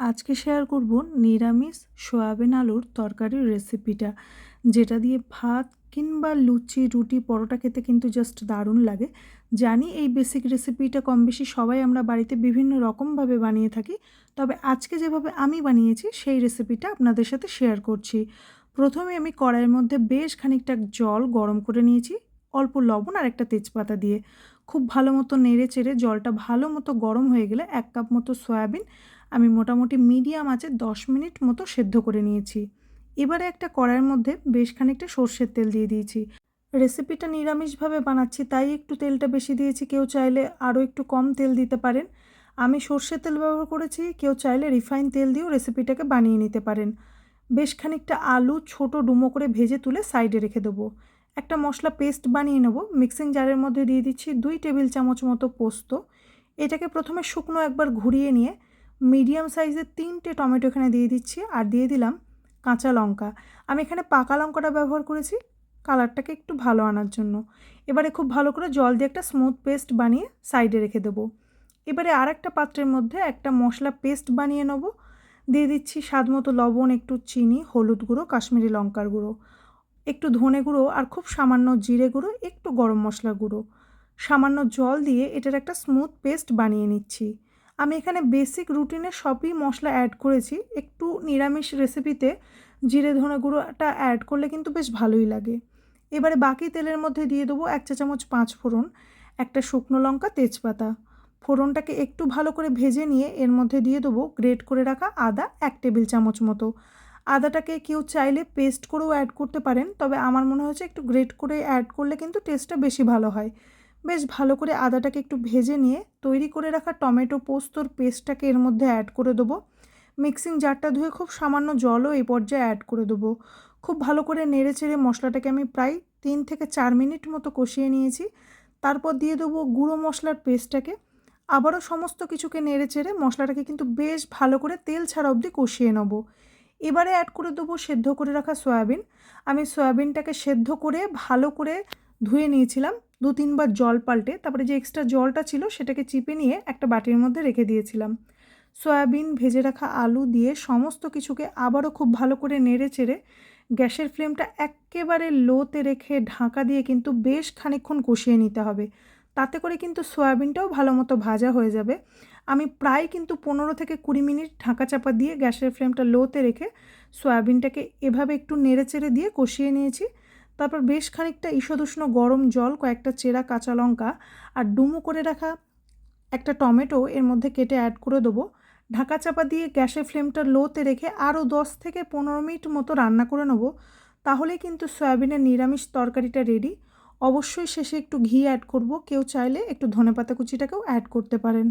আজকে শেয়ার করব নিরামিষ সয়াবিন আলুর তরকারির রেসিপিটা যেটা দিয়ে ভাত কিংবা লুচি, রুটি, পরোটা খেতে কিন্তু জাস্ট দারুণ লাগে। জানি এই বেসিক রেসিপিটা কম বেশি সবাই আমরা বাড়িতে বিভিন্ন রকমভাবে বানিয়ে থাকি, তবে আজকে যেভাবে আমি বানিয়েছি, সেই রেসিপিটা আপনাদের সাথে শেয়ার করছি। প্রথমে আমি কড়াইয়ের মধ্যে বেশ খানিকটা জল গরম করে নিয়েছি অল্প লবণ আর একটা তেজপাতা দিয়ে। খুব ভালো মতো নেড়ে চেড়ে জলটা ভালো মতো গরম হয়ে গেলে এক কাপ মতো সয়াবিন আমি মোটামুটি মিডিয়াম আছে দশ মিনিট মতো সেদ্ধ করে নিয়েছি। এবারে একটা কড়াইয়ের মধ্যে বেশ খানিকটা সর্ষের তেল দিয়ে দিয়েছি। রেসিপিটা নিরামিষভাবে বানাচ্ছি, তাই একটু তেলটা বেশি দিয়েছি। কেউ চাইলে আরও একটু কম তেল দিতে পারেন। আমি সর্ষের তেল ব্যবহার করেছি, কেউ চাইলে রিফাইন তেল দিয়েও রেসিপিটাকে বানিয়ে নিতে পারেন। বেশ খানিকটা আলু ছোট ডুমো করে ভেজে তুলে সাইডে রেখে দেবো। একটা মশলা পেস্ট বানিয়ে নেব। মিক্সিং জারের মধ্যে দিয়ে দিচ্ছি দুই টেবিল চামচ মতো পোস্ত। এটাকে প্রথমে শুকনো একবার ঘুরিয়ে নিয়ে মিডিয়াম সাইজের তিনটে টমেটো এখানে দিয়ে দিচ্ছি আর দিয়ে দিলাম কাঁচা লঙ্কা। আমি এখানে পাকা লঙ্কাটা ব্যবহার করেছি কালারটাকে একটু ভালো আনার জন্য। এবারে খুব ভালো করে জল দিয়ে একটা স্মুথ পেস্ট বানিয়ে সাইডে রেখে দেবো। এবারে আর একটা পাত্রের মধ্যে একটা মশলা পেস্ট বানিয়ে নেব। দিয়ে দিচ্ছি স্বাদ মতো লবণ, একটু চিনি, হলুদ গুঁড়ো, কাশ্মীরি লঙ্কার গুঁড়ো। একটু ধনে গুঁড়ো আর খুব সামান্য জিরে গুঁড়ো, একটু গরম মশলা গুঁড়ো। সামান্য জল দিয়ে এটার একটা স্মুথ পেস্ট বানিয়ে নিচ্ছি। আমি এখানে বেসিক রুটিনে সবই মশলা অ্যাড করেছি। একটু নিরামিষ রেসিপিতে জিরে ধনে গুঁড়োটা অ্যাড করলে কিন্তু বেশ ভালোই লাগে। এবারে বাকি তেলের মধ্যে দিয়ে দেবো এক চা চামচ পাঁচ ফোড়ন, একটা শুকনো লঙ্কা, তেজপাতা। ফোড়নটাকে একটু ভালো করে ভেজে নিয়ে এর মধ্যে দিয়ে দেবো গ্রেট করে রাখা আদা এক টেবিল চামচ মতো। আদাটাকে কেউ চাইলে পেস্ট করেও অ্যাড করতে পারেন, তবে আমার মনে হচ্ছে একটু গ্রেট করে অ্যাড করলে কিন্তু টেস্টটা বেশি ভালো হয়। বেশ ভালো করে আদাটাকে একটু ভেজে নিয়ে তৈরি করে রাখা টমেটো পোস্তর পেস্টটাকে এর মধ্যে অ্যাড করে দেবো। মিক্সিং জারটা ধুয়ে খুব সামান্য জলও এই পর্যায়ে অ্যাড করে দেবো। খুব ভালো করে নেড়ে চেড়ে মশলাটাকে আমি প্রায় তিন থেকে চার মিনিট মতো কষিয়ে নিয়েছি। তারপর দিয়ে দেবো গুঁড়ো মশলার পেস্টটাকে আবারও সমস্ত কিছুকে নেড়ে চেড়ে মশলাটাকে কিন্তু বেশ ভালো করে তেল ছাড়া অবধি কষিয়ে নেব। এবারে অ্যাড করে দেবো সেদ্ধ করে রাখা সয়াবিন। আমি সয়াবিনটাকে সেদ্ধ করে ভালো করে ধুয়ে নিয়েছিলাম, দু তিনবার জল পাল্টে। তারপরে যে এক্সট্রা জলটা ছিল সেটাকে চিপে নিয়ে একটা বাটির মধ্যে রেখে দিয়েছিলাম। সয়াবিন ভেজে রাখা আলু দিয়ে সমস্ত কিছুকে আবারও খুব ভালো করে নেড়ে চেড়ে গ্যাসের ফ্লেমটা একেবারে লোতে রেখে ঢাকা দিয়ে কিন্তু বেশ খানিক্ষণ কষিয়ে নিতে হবে। তাতে করে কিন্তু সয়াবিনটাও ভালো মতো ভাজা হয়ে যাবে। আমি প্রায় কিন্তু পনেরো থেকে কুড়ি মিনিট ঢাকা চাপা দিয়ে গ্যাসের ফ্লেমটা লোতে রেখে সয়াবিনটাকে এভাবে একটু নেড়ে চেড়ে দিয়ে কষিয়ে নিয়েছি। তারপর বেশ খানিকটা ঈষদুষ্ণ গরম জল, কয়েকটা চেরা কাঁচা লঙ্কা আর ডুমো করে রাখা একটা টমেটো এর মধ্যে কেটে অ্যাড করে দেবো। ঢাকা চাপা দিয়ে গ্যাসের ফ্লেমটা লোতে রেখে আরও দশ থেকে পনেরো মিনিট মতো রান্না করে নেব। তাহলে কিন্তু সয়াবিনের নিরামিষ তরকারিটা রেডি অবশ্যই শেষে একটু ঘি অ্যাড করব। কেউ চাইলে একটু ধনেপাতা কুচিটাকেও অ্যাড করতে পারেন।